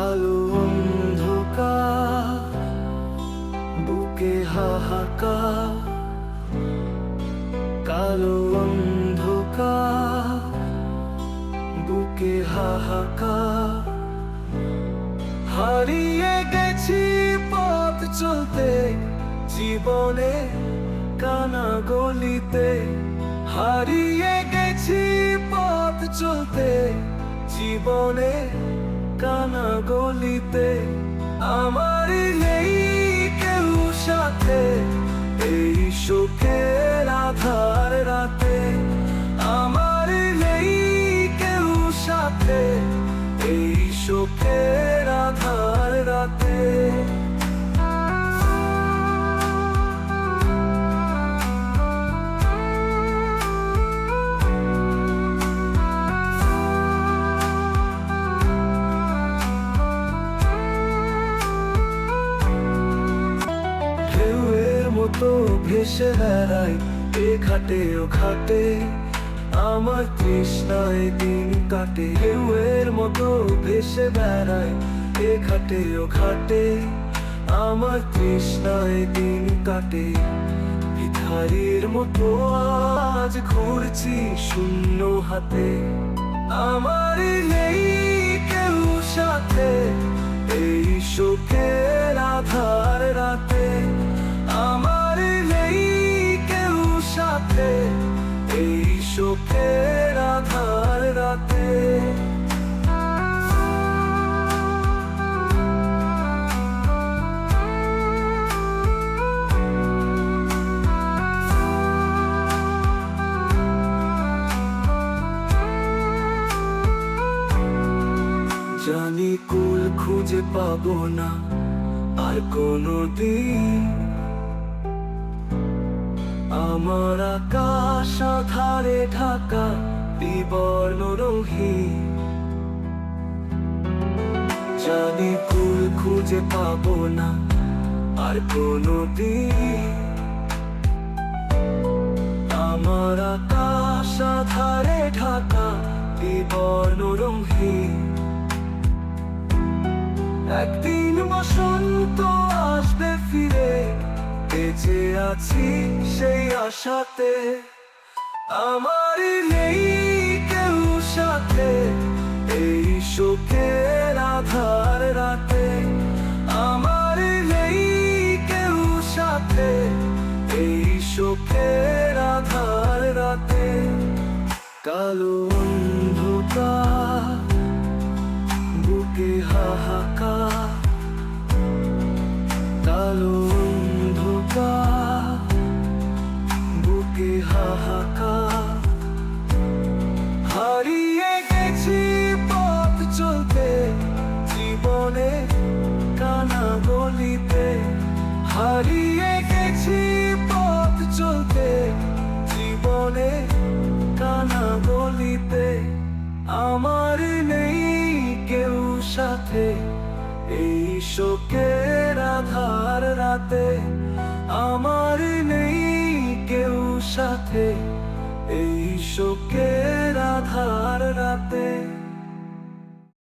কালো অন্ধকার, বুকে হাহাকার, কালো অন্ধকার, বুকে হাহাকার। হারিয়ে গেছি পথ চলতে, জীবনে কানা গলিতে। হারিয়ে গেছি পথ চলতে, জীবনে গলিতে আমার নেই কেউ সাথে। এই শোকের আধার রাতে আমার নেই কেউ সাথে। এই শোকের মতো ভেসে বেড়াই এ ঘাটে, ও ঘাটে। আমার তৃষ্ণায় দিন কাটে, ঢেউয়ের মতো ভেসে বেড়াই এ ঘাটে, ও ঘাটে। আমার তৃষ্ণায় দিন কাটে, ভিখারির মতো আজ ঘুরছি শূন্য হাতে। আমার নেই কেউ সাথে। শোকের আধার রাতে জানি কুল খুঁজে পাবো না আর কোনো দিন আমার আকাশ আধারে ঢাকা, বিবর্ণ রঙহীন। জানি কুল খুঁজে পাবো না, আর কোনো আমার আকাশ আধারে ঢাকা, বিবর্ণ রঙহীন। একদিন বসন্ত ফিরে বেঁচে আছি সেই আশাতে। আমার নেই কেউ সাথে এই শোকের আধার রাতে। আমার নেই কেউ সাথে এই শোকের আধার রাতে। কালো অন্ধকার, বুকে হাহাকার, কালো সাথে এই শোকের আধার রাতে আমার নেই কেউ সাথে এই শোকের আধার রাতে।